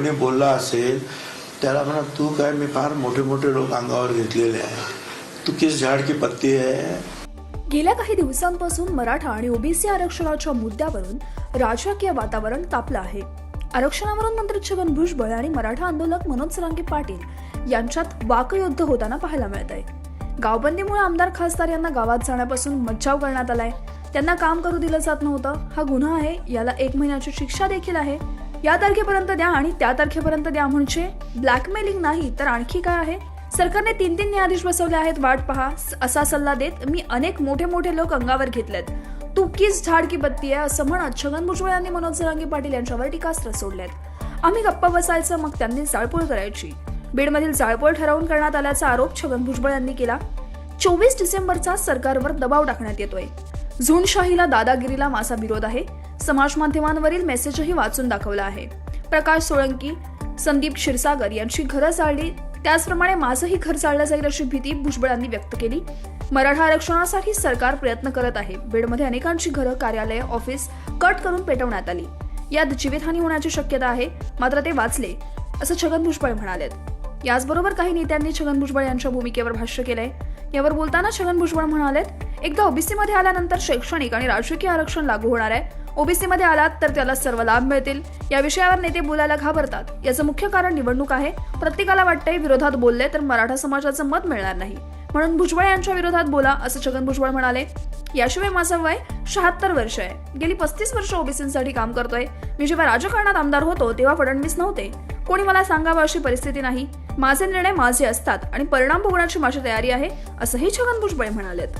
कोणी बोलला असेल त्याला म्हणा तू काय मी फार मोठे मोठे लोक अंगावर घेतलेले आहे. तू किस झाड की पत्ती आहे गेल्या काही दिवसांपासून मराठा आणि ओबीसी आरक्षणाच्या मुद्द्यावरून राजकीय वातावरण तापलं आहे. आरक्षणावरून मंत्री छगन भुजबळ आणि मराठा आंदोलक मनोज सरांगे पाटील यांच्यात वाकयुद्ध होताना पाहायला मिळत आहे. गावबंदीमुळे आमदार खासदार यांना गावात जाण्यापासून मज्जाव करण्यात आलाय. त्यांना काम करू दिलं जात नव्हतं. हा गुन्हा आहे याला एक महिन्याची शिक्षा देखील आहे. या तारखेपर्यंत द्या आणि त्या तारखेपर्यंत द्या म्हणजे ब्लॅकमेलिंग नाही तर आणखी काय आहे? सरकारने तीन तीन न्यायाधीश बसवले आहेत वाट पहा. असा सल्ला देत मी अनेक मोठे मोठे लोक अंगावर घेतलेत. तू किस झाड की बत्ती आहे असं म्हणत छगन भुजबळ यांनी मनोज जरांगे पाटील यांच्यावर टीकास्त्र सोडलेत आम्ही गप्पा बसायचं मग त्यांनी जाळपोळ करायची. बीडमधील जाळपोळ ठरवून करण्यात आल्याचा आरोप छगन भुजबळ यांनी केला. चोवीस डिसेंबरचा सरकारवर दबाव टाकण्यात येतोय. झुनशाहीला दादागिरीला माझा विरोध आहे. समाज माध्यमांवरील मेसेजही वाचून दाखवला आहे. प्रकाश सोळंकी संदीप क्षीरसागर यांची घरं चालली त्याचप्रमाणे माझंही घर चाललं जाईल अशी भीती भुजबळांनी व्यक्त केली. मराठा आरक्षणासाठी सरकार प्रयत्न करत आहे. बीडमध्ये अनेकांची घरं कार्यालय ऑफिस कट करून पेटवण्यात आली. यात जीवितहानी होण्याची शक्यता आहे. मात्र ते वाचले असं छगन भुजबळ म्हणालेत. याचबरोबर काही नेत्यांनी छगन भुजबळ यांच्या भूमिकेवर भाष्य केलंय. यावर बोलताना छगन भुजबळ म्हणाले एकदा ओबीसी मध्ये आल्यानंतर शैक्षणिक आणि राजकीय आरक्षण लागू होणार आहे. ओबीसी मध्ये आलात तर त्याला सर्व लाभ मिळतील. या विषयावर नेते बोलायला घाबरतात. याचं मुख्य कारण निवडणूक आहे. प्रत्येकाला वाटतंय विरोधात बोलले तर मराठा समाजाचं मत मिळणार नाही. म्हणून भुजबळ यांच्या विरोधात बोला असं छगन भुजबळ म्हणाले. याशिवाय माझं वय शहात्तर वर्ष आहे. गेली पस्तीस वर्ष ओबीसींसाठी काम करतोय. मी जेव्हा राजकारणात आमदार होतो तेव्हा फडणवीस नव्हते. कोणी मला सांगावं अशी परिस्थिती नाही. माझे निर्णय माझे असतात आणि परिणाम भोगण्याची माझी तयारी आहे असंही छगन भुजबळ म्हणालेत.